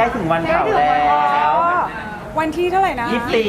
ใกล้ถึงวันเผาแล้ววันที่เท่าไหร่นะยี่สิบสี่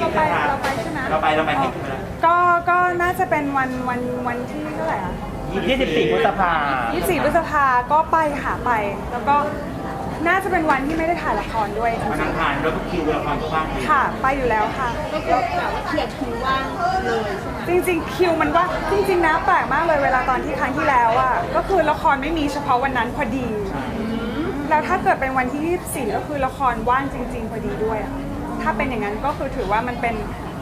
เราไปเราไปใช่ไหมเราไปเราไปให้คุณแล้วก็ก็น่าจะเป็นวันวันวันที่เท่าไหร่อะยี่สิบสี่พฤษภา24พฤษภาก็ไปหาไป แล้วก็น่าจะเป็นวันที่ไม่ได้ถ่ายละครด้วยจวันริอังงคารเราก็คิวละครก็ว่างอยู่ๆค่ะ ไปอยู่แล้วค่ะ ก็คือแบบว่าเคลียร์คิวว่างเลยใช่ไหมจริงๆ คิวมันก็จริงๆนะแปลกมากเลยเวลาตอนที่ครั้งที่แล้วอะก็คือละครไม่มีเฉพาะวันนั้นพอดี แล้วถ้าเกิดเป็นวันที่ 24 ก็คือละครว่างจริง ๆ พอดีด้วยอะถ้าเป็นอย่างนั้นก็คือถือว่ามันเป็น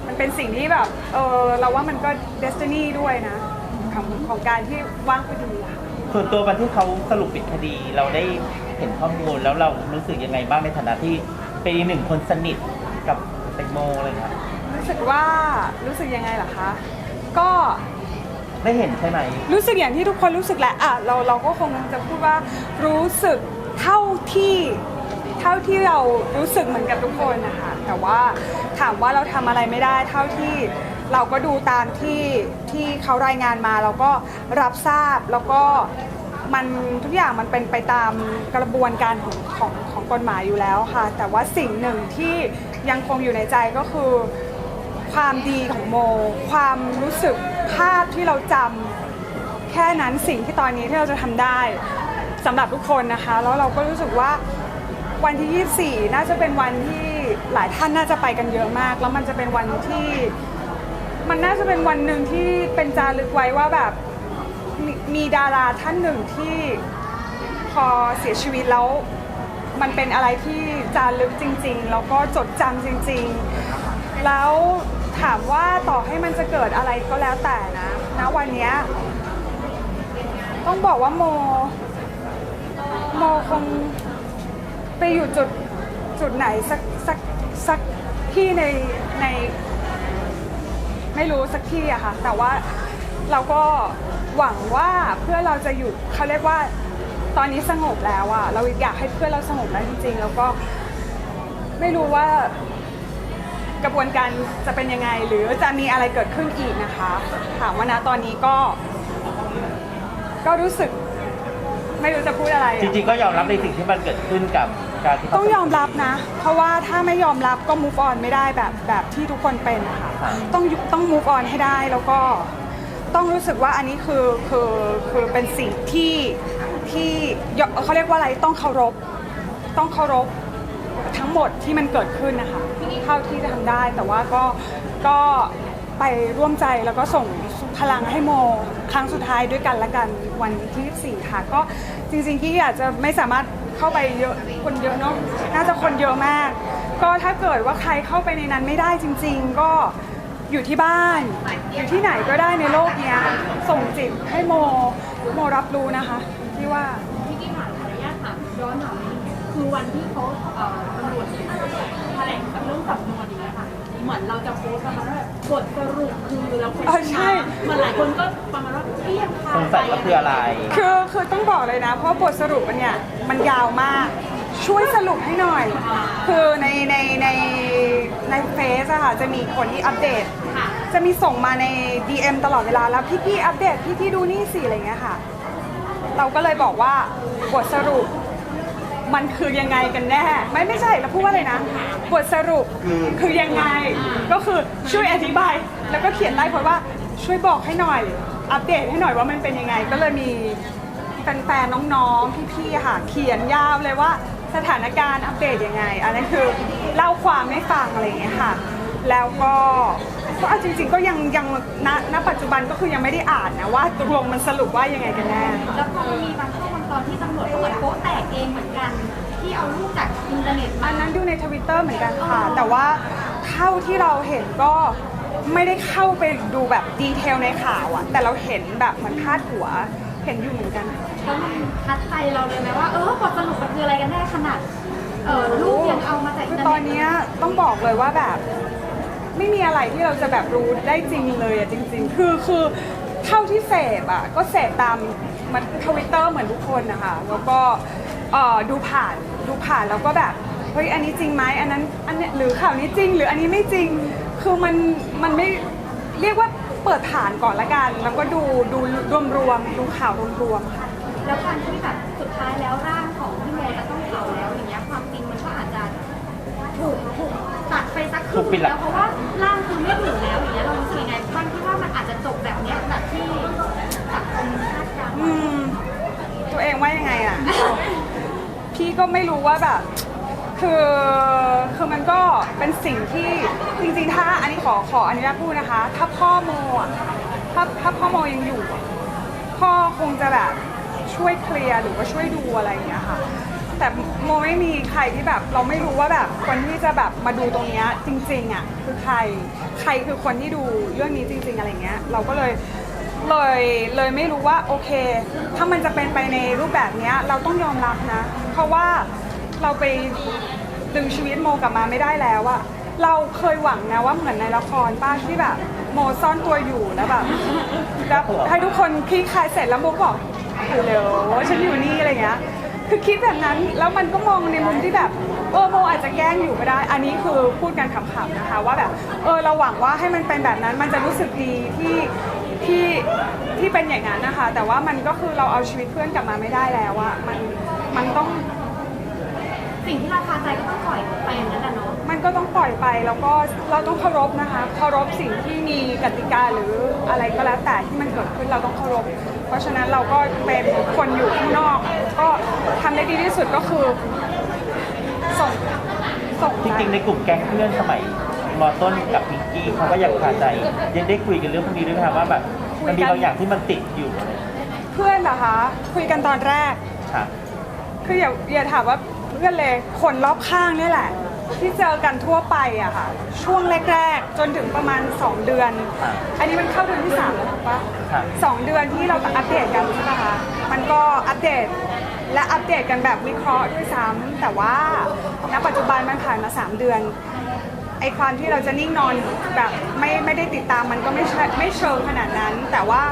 มันเป็นสิ่งที่แบบเออเราว่ามันก็เดสตินีด้วยนะของของการที่ว่างพอดีอะ ส่วนตัววันที่เขาสรุปปิดคดีเราได้เห็นข้อมูลแล้วเรารู้สึกยังไงบ้างในฐานะที่เป็นอีกหนึ่งคนสนิทกับแตงโมเลยครับรู้สึกว่ารู้สึกยังไงล่ะคะ ก็ได้เห็นใช่ไหม รู้สึกอย่างที่ทุกคนรู้สึกแหละอะเราเราก็คงจะพูดว่ารู้สึก เท่าที่เท่าที่เรารู้สึกเหมือนกับทุกคนนะคะแต่ว่าถามว่าเราทำอะไรไม่ได้ เท่าที่เราก็ดูตามที่ที่เขารายงานมาเราก็รับทราบแล้วก็มันทุกอย่างมันเป็นไปตามกระบวนการของของของกฎหมายอยู่แล้วค่ะ แต่ว่าสิ่งหนึ่งที่ยังคงอยู่ในใจก็คือ ความดีของโม ความรู้สึกภาพที่เราจำแค่นั้นสิ่งที่ตอนนี้ที่เราจะทำได้ สำหรับทุกคนนะคะ แล้วเราก็รู้สึกว่าวันที่ 24 น่าจะเป็นวันที่หลายท่านน่าจะไปกันเยอะมาก แล้วมันจะเป็นวันที่ มันน่าจะเป็นวันหนึ่งที่เป็นจารึกไว้ว่าแบบมมีดาราท่านหนึ่งที่พอเสียชีวิตแล้วมันเป็นอะไรที่จารึกจริง ๆ แล้วก็จดจำจริง ๆ แล้วถามว่าต่อให้มันจะเกิดอะไรก็แล้วแต่นะณวันนี้ต้องบอกว่าโม โมคงไปอยู่จุดจุดไหนสักสักสักที่ในใน ไม่รู้สักที่อะค่ะ แต่ว่าเราก็หวังว่าเพื่อเราจะอยู่เขาเรียกว่าตอนนี้สงบแล้วอะเราอยากให้เพื่อนเราสงบแล้วจริงๆ แล้วก็ไม่รู้ว่ากระบวนการจะเป็นยังไง หรือจะมีอะไรเกิดขึ้นอีกนะคะ ถามว่านะตอนนี้ก็ ก็รู้สึก ไม่รู้จะพูดอะไรอะจริงๆ ก็ยอมรับในสิ่งที่มันเกิดขึ้นกับการที่เขาต้องยอมรับนะ เพราะว่าถ้าไม่ยอมรับก็ move on ไม่ได้แบบแบบที่ทุกคนเป็นนะคะครับต้องยุต้อง move on ให้ได้แล้วก็ต้องรู้สึกว่าอันนี้คือคือคือเป็นสิ่งที่ที่ยเขาเรียกว่าอะไรต้องเคารพ ต้องเคารพทั้งหมดที่มันเกิดขึ้นนะคะเท่าที่จะทำได้แต่ว่าก็ก็ไปร่วมใจแล้วก็ส่ง พลังให้โมครั้งสุดท้ายด้วยกันละกันวันที่24ค่ะ ก็จริงๆที่อาจจะไม่สามารถเข้าไปเยอะคนเยอะเนาะน่าจะคนเยอะมาก ก็ถ้าเกิดว่าใครเข้าไปในนั้นไม่ได้จริง ๆ ก็อยู่ที่บ้าน อยู่ที่ไหนก็ได้ในโลกเนี้ยส่งจิตให้โมโมรับรู้นะคะที่ว่าพี่กี้ถามขออนุญาตถามย้อนถามนิดนึงคือวันที่เขาเอ่อตำรวจแถลงเรื่องสำนวน เหมือนเราจะโพสต์ประมาณว่าแบบบทสรุปคือเราคนเออใช่ เหมือนหลายคนก็ประมาณว่าเรียกพาสงสัยว่าคืออะไร คือคือต้องบอกเลยนะ เพราะบทสรุปมันเนี่ยมันยาวมาก ช่วยสรุปให้หน่อย คือในในในในเฟซอะค่ะจะมีคนที่อัปเดต ค่ะ จะมีส่งมาใน DM ตลอดเวลาแล้วพี่พี่ๆอัปเดตพี่พี่ๆดูนี่สิอะไรเงี้ยค่ะ เราก็เลยบอกว่าบทสรุป มันคือยังไงกันแน่ ไม่ไม่ใช่เราพูดว่าอะไรนะบทสรุปคือยังไง ก็คือช่วยอธิบาย แล้วก็เขียนใต้โพสต์ว่าช่วยบอกให้หน่อย อัปเดตให้หน่อยว่ามันเป็นยังไง ก็เลยมีแฟนๆน้องๆพี่ๆค่ะเขียนยาวเลยว่าสถานการณ์อัปเดตยังไง อันนั้นคือเล่าความให้ฟังอะไรอย่างเงี้ยค่ะ แล้วก็ก็เอาจริง ๆ ก็ยังยังณณปัจจุบันก็คือยังไม่ได้อ่านนะว่าตกลงมันสรุปว่ายังไงกันแน่ แล้วพอมันมีบางช่วงบางต อนที่ตำรวจก็เหมือนโป๊ะแตกเองเหมือนกัน ที่เอารูปจากอินเทอร์เน็ตมาอันนั้นดูในทวิตเตอร์เหมือนกันค่ะ แต่ว่าเท่าที่เราเห็นก็ไม่ได้เข้าไปดูแบบดีเทลในข่าวอะแต่เราเห็นแบบเหมันพาดหัวเห็นอยู่เหมือนกันแล้วมันทัดใจเราเลยไหมว่า เออบทสรุปมันคืออะไรกันแน่ขนาดเออรูปยังเอามาจากอิคืนอเทอร์ตอเน็นตเนี้ยต้องบอกเลยว่าแบบ ไม่มีอะไรที่เราจะแบบรู้ได้จริงเลยอะจริง ๆ คือคือ เท่าที่เสพอะก็เสพตามมันทวิตเตอร์เหมือนทุกคนนะคะแล้วก็อ่อดูผ่านดูผ่านแล้วก็แบบเฮ้ยอันนี้จริงไหมอันนั้นอันเนี้ยหรือข่าวนี้จริง หรืออันนี้ไม่จริงคือมันมันไม่เรียกว่าเปิดผ่านก่อนละกัน แล้วก็ดูดูรวมรวมๆดูข่าวรวมรวมๆค่ะ แล้วการที่แบบสุดท้ายแล้วร่างของพี่เมย์จะต้องเผาแล้วอย่างเงี้ยความจริงมันก็อาจจะถูกถูกตัดไปสักครึ่กปิดหงแล้วเพราะว่า พี่ก็ไม่รู้ว่าแบบ คือคือมันก็เป็นสิ่งที่จริงๆ ถ้าอันนี้ขอขออนุญาตพูดนะคะ ถ้าพ่อโมอะถ้าถ้าพ่อโมยังอยู่อะพ่อคงจะแบบช่วยเคลียร์หรือว่าช่วยดูอะไรอย่างเงี้ยค่ะ แต่โมไม่มีใครที่แบบเราไม่รู้ว่าแบบคนที่จะแบบมาดูตรงเนี้ยจริงๆอะคือใครใครคือคนที่ดูเรื่องนี้จริง ๆอะไรเงี้ยเราก็เลย เลยเลยไม่รู้ว่าโอเค ถ้ามันจะเป็นไปในรูปแบบเนี้ยเราต้องยอมรับนะ เพราะว่าเราไปดึงชีวิตโมกลับมาไม่ได้แล้วอะเราเคยหวังนะว่าเหมือนในละครป้าที่แบบ โมซ่อนตัวอยู่แล้วแบบแล้วให้ทุกคนคลี่คลายเสร็จแล้วโมบอกฮัลโหลฉันอยู่นี่อะไรเงี้ยคือคิดแบบนั้นแล้วมันก็มองในมุมที่แบบเออโมอาจจะแกล้งอยู่ก็ได้ อันนี้คือพูดกันขำๆนะคะว่าแบบเออเราหวังว่าให้มันเป็นแบบนั้นมันจะรู้สึกดีที่ ที่ที่เป็นอย่างนั้นนะคะ แต่ว่ามันก็คือเราเอาชีวิตเพื่อนกลับมาไม่ได้แล้วอะมันมันต้องสิ่งที่เราคาใจก็ต้องปล่อยไปอย่างนั้นแหละเนาะมันก็ต้องปล่อยไปแล้วก็เราต้องเคารพนะคะเคารพสิ่งที่มีกติกาหรืออะไรก็แล้วแต่ที่มันเกิดขึ้นเราต้องเคารพ เพราะฉะนั้นเราก็เป็นคนอยู่ข้างนอก ก็ทำได้ดีที่สุดก็คือส่งส่งจริงๆในกลุ่มแก๊งเพื่อนสมัย มอต้นกับพิงกี้เขาก็ยังคาใจ ยังได้คุยกันเรื่องพวกนี้ด้วยไหมคะว่าแบบมันมีบางอย่างที่มันติดอยู่อะไรอย่างเงี้ยเพื่อนเหรอคะ คุยกันตอนแรก ค่ะ คืออย่าอย่าถามว่าเพื่อนเลยคนรอบข้างนี่แหละ ที่เจอกันทั่วไปอะค่ะ ช่วงแรกๆ จนถึงประมาณ 2 เดือน ครับ อันนี้มันเข้าเดือนที่3แล้วถูกปะครับสองเดือนที่เราอัปเดตกันใช่ไหมคะ มันก็อัปเดตและอัปเดตกันแบบวิเคราะห์ด้วยซ้ำแต่ว่าณปัจจุบันมันผ่านมา 3 เดือนไอความที่เราจะนิ่งนอนแบบไม่ไม่ได้ติดตามมันก็ไม่ใช่ไม่เชิงขนาดนั้น แต่ว่า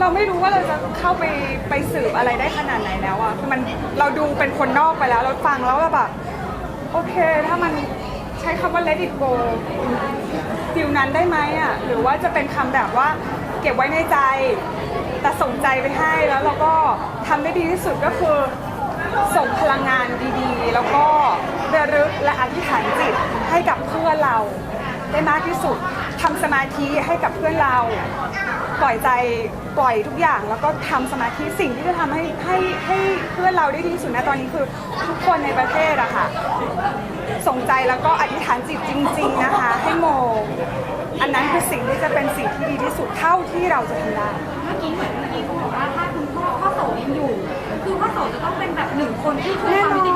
เราไม่รู้ว่าเราจะเข้าไปไปสืบอะไรได้ขนาดไหนแล้วอะคือมันเราดูเป็นคนนอกไปแล้ว เราฟังแล้วแบบโอเคถ้ามันใช้คำว่า let it go ฟิลนั้นได้ไหมอะหรือว่าจะเป็นคำแบบว่าเก็บไว้ในใจ แต่ส่งใจไปให้แล้วเราก็ทำได้ดีที่สุดก็คือส่งพลังงานดีๆ แล้วก็ ระลึกและอธิษฐานจิตให้กับเพื่อนเราได้มากที่สุดทำสมาธิให้กับเพื่อนเราปล่อยใจปล่อยทุกอย่าง แล้วก็ทำสมาธิสิ่งที่จะทำให้ให้ให้เพื่อนเราได้ดีที่สุดนะตอนนี้คือทุกคนในประเทศอะค่ะส่งใจแล้วก็อธิษฐานจิตจริง ๆนะคะ ให้โม อันนั้นคือสิ่งที่จะเป็นสิ่งที่ดีที่สุดเท่าที่เราจะทำได้เมื่อกี้เหมือนเมื่อกี้เขาบอกว่าถ้าคุณพ่อพ่อโสยังอยู่ คือพ่อโสจะต้องเป็นแบบหนึ่งคนที่ช่วยความยุติธรรมให้คุณโม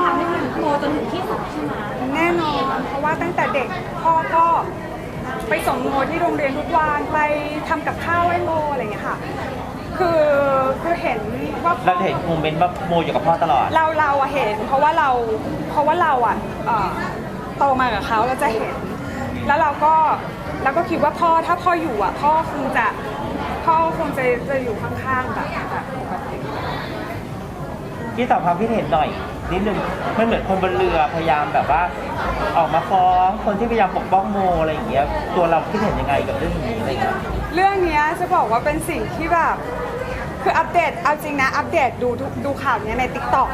จนถึงที่สุดใช่ไหมแน่นอน เพราะว่าตั้งแต่เด็กพ่อก็ไปส่งโมที่โรงเรียนทุกวันไปทำกับข้าวให้โมอะไรอย่างเงี้ยค่ะ คือคือเห็นว่าพ่อ เราจะเห็นโมเมนต์ว่าโมอยู่กับพ่อตลอด เราเราอะเห็นเพราะว่าเราเพราะว่าเราอะเอ่อโตมากับเขาเราจะเห็น แล้วเราก็เราก็คิดว่าพ่อถ้าพ่ออยู่อะพ่อคงจะพ่อคงจะจะอยู่ข้างๆแบบแบบปกติที่ตอบความคิดเห็นหน่อย นิดนึงมันเหมือนคนบนเรือพยายามแบบว่า ออกมาฟ้องคนที่พยายามปกป้องโมอะไรอย่างเงี้ยตัวเราคิดเห็นยังไงกับเรื่องนี้อะไรอย่างเงี้ยเรื่องเนี้ยจะบอกว่าเป็นสิ่งที่แบบคืออัปเดตเอาจริงนะ อัปเดตดูทุกดูข่าวเนี้ยใน t ิ k t o k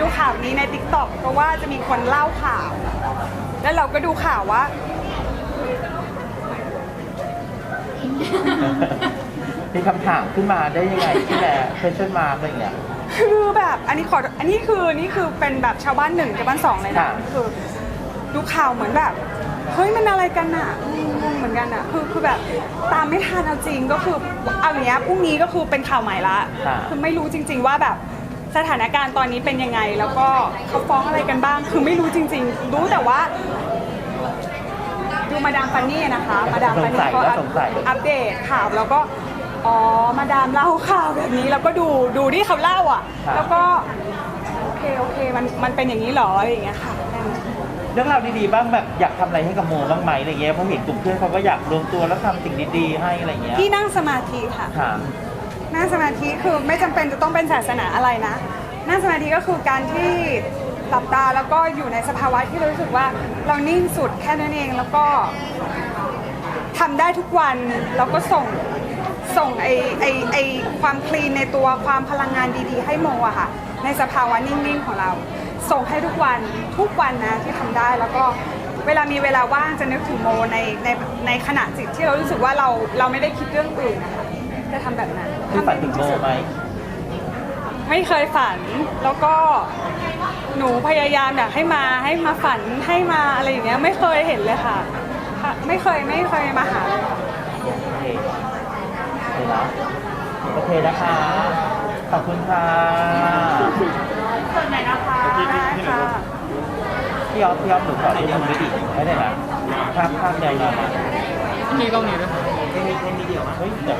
ดูข่าวนี้ใน t ิ k t o k เพราะว่าจะมีคนเล่าข่าว แล้วเราก็ดูข่าวว่า มีคำถามขึ้นมาได้ยังไงที่แหละ question mark อะไรอย่างเงี้ย คือแบบอันนี้ขออันนี้คือนี่คือเป็นแบบชาวบ้านหนึ่งชาวบ้านสองเลยนะค่ะ คือดูข่าวเหมือนแบบเฮ้ยมันอะไรกันอะงงเหมือนกันอะคือคือแบบตามไม่ทันเอาจริงก็คือเอาอย่างเงี้ยพรุ่งนี้ก็คือเป็นข่าวใหม่ละค่ะ คือไม่รู้จริง ๆ ว่าแบบสถานการณ์ตอนนี้เป็นยังไง แล้วก็เขาฟ้องอะไรกันบ้าง คือไม่รู้จริง ๆ รู้แต่ว่า ดูมาดามฟันนี่นะคะ มาดามฟันนี่เขาอัปสงสัย อัปเดตข่าวแล้วก็ อ๋อ มาดามเล่าข่าวแบบนี้แล้วก็ดูดูที่เขาเล่าอะแล้วก็โอเคโอเคมันมันเป็นอย่างนี้เหรออะไรอย่างเงี้ยค่ะแค่นั้นเรื่องราวดีๆบ้างแบบอยากทำอะไรให้กับโมบ้างไหมอะไรเงี้ยเพราะเห็นกลุ่มเพื่อนเขาก็อยากรวมตัวแล้วทำสิ่งดีๆให้อะไรเงี้ยพี่นั่งสมาธิค่ะ ค่ะ นั่งสมาธิคือไม่จำเป็นจะต้องเป็นศาสนาอะไรนะ นั่งสมาธิก็คือการที่หลับตาแล้วก็อยู่ในสภาวะที่เรารู้สึกว่าเรานิ่งสุดแค่นั้นเองแล้วก็ทำได้ทุกวันแล้วก็ส่ง ส่งไอไอไอความคลีนในตัวความพลังงานดีๆ ให้โมอะค่ะ ในสภาวะนิ่งๆของเรา ส่งให้ทุกวันทุกวันนะที่ทำได้แล้วก็เวลามีเวลาว่างจะนึกถึงโมในในในขณะจิตที่เรารู้สึกว่าเราเราไม่ได้คิดเรื่องอื่นนะคะจะทำแบบนั้นคือฝันถึงโมไหมไม่เคยฝันแล้วก็หนูพยายามอยากให้มาให้มาฝันให้มาอะไรอย่างเงี้ยไม่เคยเห็นเลยค่ะค่ะไม่เคยไม่เคยมาหาเลยค่ะโอ เคโอเคนะโอเคนะคะ ขอบคุณค่ะส่วนไหนนะคะได้ค่ะพี่ยอฟพี่ยอฟหนูขอรูปมือดิไม่ได้นะภาพภาพใหญ่หน่อยนะมีกล้องนี้ด้วยไม่มีไม่มีเดียวมั้ยเฮ้ยเดี๋ยว